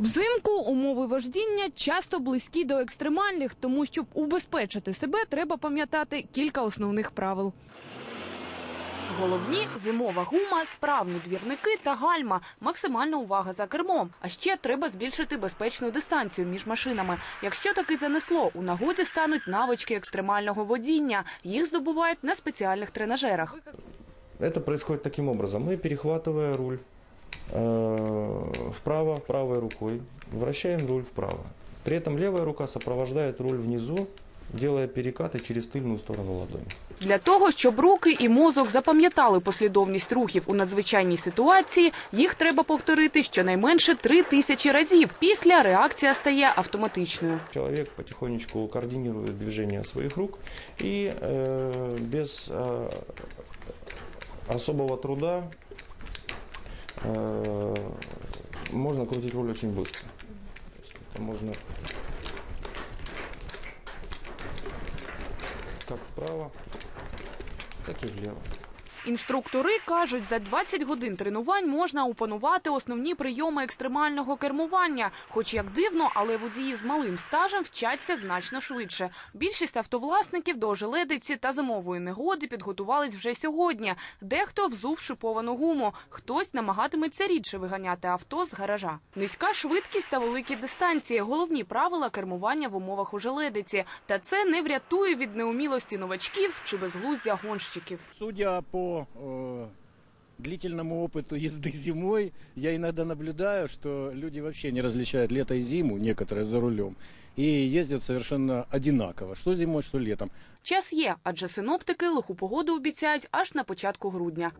Взимку умови вождіння часто близькі до екстремальних, тому щоб убезпечити себе, треба пам'ятати кілька основних правил. Головні зимова гума, справні двірники та гальма, максимальна увага за кермом. А ще треба збільшити безпечну дистанцію між машинами. Якщо таки занесло, у нагоді стануть навички екстремального водіння. Їх здобувають на спеціальних тренажерах. Это происходит таким образом. Мы, перехватывая руль э, вправо, правой рукой, вращаем руль вправо. При этом левая рука сопровождает руль внизу, делая перекаты через тыльную сторону ладони. Для того, щоб руки і мозок запам'ятали послідовність рухів у надзвичайній ситуації, їх треба повторити щонайменше три тисячі разів. Після реакція стає автоматичною. Человек потихонечку координирует движение своих рук и э, без э, особого труда э, можно крутить руль очень быстро. Это можно как вправо, так и влево. Інструктори кажуть, за 20 годин тренувань можна опанувати основні прийоми екстремального кермування. Хоч як дивно, але водії з малим стажем вчаться значно швидше. Більшість автовласників до ожеледиці та зимової негоди підготувались вже сьогодні. Дехто взув шиповану гуму, хтось намагатиметься рідше виганяти авто з гаража. Низька швидкість та великі дистанції головні правила кермування в умовах ожеледиці. Та це не врятує від неумілості новачків чи безглуздя гонщиків. Судя по э, длительному опыту езды зимой, я иногда наблюдаю, что люди вообще не различают лето и зиму, некоторые за рулем, и ездят совершенно одинаково, что зимой, что летом. Час є, адже синоптики лиху погоду обіцяють аж на початку грудня.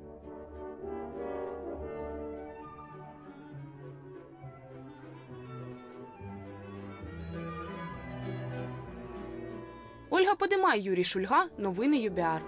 Ольга Подимай, Юрій Шульга. Новини ЮБІАР.